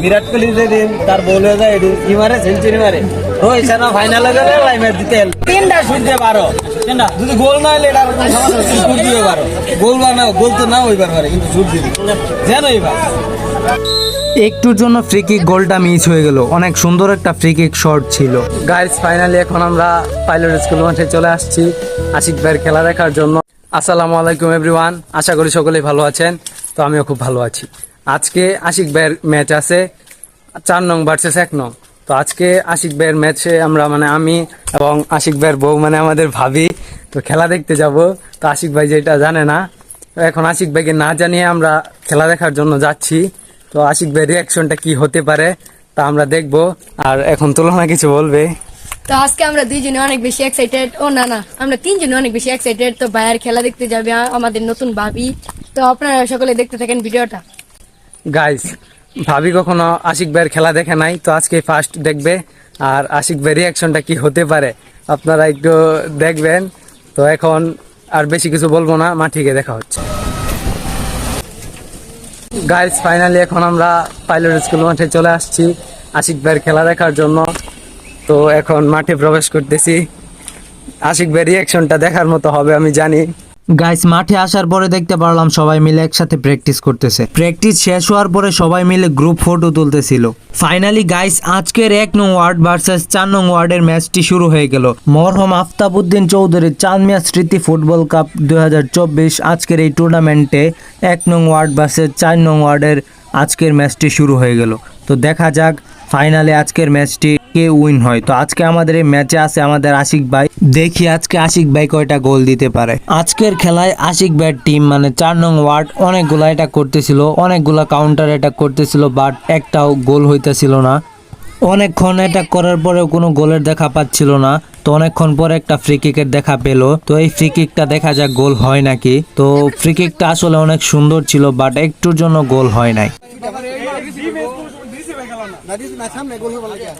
বিরাট কোহলি যেদিন তার বল হয়ে যায় এদিন কি মারে? সেঞ্চুরি মারে। রোহিত শর্মা ফাইনালে গেলে লাইমের দিতে এল। তিনটা দিয়ে বারো। যদি গোল না হলে এটা দিয়ে বারো। গোল বা না গোল তো না হইবার পারে কিন্তু দিবি যেন এবার। একটুর জন্য ফ্রি কিক গোলটা মিস হয়ে গেল। অনেক সুন্দর একটা ফ্রি কিক শট ছিল। গাইস ফাইনালি এখন আমরা পাইলট স্কুল মাঠে চলে আসছি আশিক ভাইয়ের খেলা দেখার জন্য। আসসালামু আলাইকুম এভরিওয়ান আশা করি সকলেই ভালো আছেন। তো আমিও খুব ভালো আছি। আজকে আশিক ভাইয়ের ম্যাচ আছে, চার নং ভার্সেস এক নং। তো আজকে আশিক ভাইয়ের ম্যাচে আমরা মানে আমি এবং আশিক ভাইয়ের বউ মানে আমাদের ভাবি, তো খেলা দেখতে যাব। তো আশিক ভাই যেটা জানে না এখন আশিক ভাইকে না জানিয়ে আমরা খেলা দেখার জন্য যাচ্ছি। তো আশিক ভাই রিয়াকশনটা কি হতে পারে তা আমরা দেখব। আর এখন তুলনা কিছু বলবে। তো আজকে আমরা দুইজনে অনেক বেশি এক্সাইটেড ও, না না, আমরা তিনজনে অনেক বেশি এক্সাইটেড তো ভাইয়ের খেলা দেখতে যাবে আমাদের নতুন ভাবি। তো আপনারা সকলে দেখতে থাকেন ভিডিওটা। গাইস ভাবি কখনো আশিক ভাইয়ের খেলা দেখে নাই, তো আজকে ফার্স্ট দেখবে। আর আশিক ভাই রিয়াকশনটা কি হতে পারে, আপনারা একটু দেখবেন। তো এখন আর বেশি কিছু বলব না মাঠিকে দেখা হচ্ছে। গাইস ফাইনালি এখন আমরা পাইলট স্কুল মাঠে চলে আসছি, আশিক ভাইয়ের খেলা দেখার জন্য। তো এখন মাঠে প্রবেশ করতেছি। আশিক ভাই রিয়াকশনটা দেখার মতো হবে, আমি জানি। গাইস মাঠে আসার পরে দেখতে পারলাম সবাই মিলে একসাথে প্র্যাকটিস করতেছে। প্র্যাকটিস শেষ হওয়ার পরে সবাই মিলে গ্রুপ ফটো তুলতেছিল। ফাইনালি গাইস আজকের এক নং ওয়ার্ড ভার্সেস চার নং ওয়ার্ডের ম্যাচটি শুরু হয়ে গেল। মরহম আফতাবউদ্দিন চৌধুরীর চাঁদমিয়া স্মৃতি ফুটবল কাপ দু হাজার চব্বিশ আজকের এই টুর্নামেন্টে এক নং ওয়ার্ড ভার্সেস চার নং ওয়ার্ডের আজকের ম্যাচটি শুরু হয়ে গেল। তো দেখা যাক ফাইনালে আজকের ম্যাচটি কে উইন হয়? তো আজকে আমাদের এই ম্যাচে আছে আমাদের আশিক ভাই। দেখি আজকে আশিক ভাই কয়টা গোল দিতে পারে। আজকের খেলায় আশিক ভাইয়ের টিম মানে চার নং ওয়ার্ড অনেকগুলা অ্যাটাক করতেছিল, অনেকগুলা কাউন্টার অ্যাটাক করতেছিল বাট একটাও গোল হইতেছিল না। অনেকক্ষণ অ্যাটাক করার পরেও কোনো গোলের দেখা পাচ্ছিল না। তো অনেকক্ষণ পরে একটা ফ্রি কিকের দেখা পেল। তো এই ফ্রি কিকটা দেখা যাক গোল হয় নাকি। তো ফ্রি কিকটা আসলে অনেক সুন্দর ছিল বাট একটুর জন্য গোল হয় নাই। नदी नाथाम नेगोल हो वाला क्या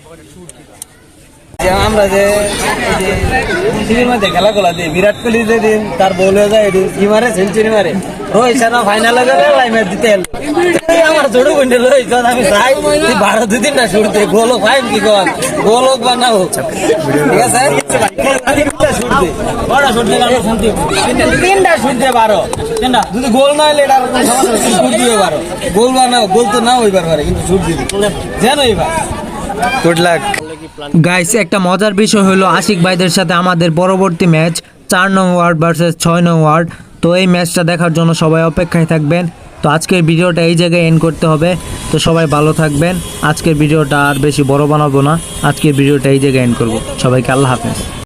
যে আমরা যে সিনেমাতে খেলা গোলা দিই, বিরাট কোহলি যেদিন তার বল হয়ে যায়, এদিন কি মারে সেঞ্চুরি মারে। রোহিত শর্মা ফাইনালে গেলে লাইমের দিতে আমার ছোট বোনটা রোহিত আমি চাই। তুই বারো দু তিনটা শুরুতে গোল হোক ফাইভ কি কর? গোল হোক বা না হোক। ঠিক আছে? তিনটা শান্তি। তিনটা যদি গোল না হলে এটা শুট দিয়ে বারো। গোল বা না গোল তো না হইবার পারে, কিন্তু গুড লাক গাইস একটা মজার বিষয় হলো আশিক ভাইদের সাথে আমাদের পরবর্তী ম্যাচ চার নং ওয়ার্ড ভার্সেস ছয় নং ওয়ার্ড। তো এই ম্যাচটা দেখার জন্য সবাই অপেক্ষায় থাকবেন। তো আজকের ভিডিওটা এই জায়গায় এন্ড করতে হবে। তো সবাই ভালো থাকবেন। আজকের ভিডিওটা আর বেশি বড় বানাবো না। আজকের ভিডিওটা এই জায়গায় এন্ড করব। সবাইকে আল্লাহ হাফেজ।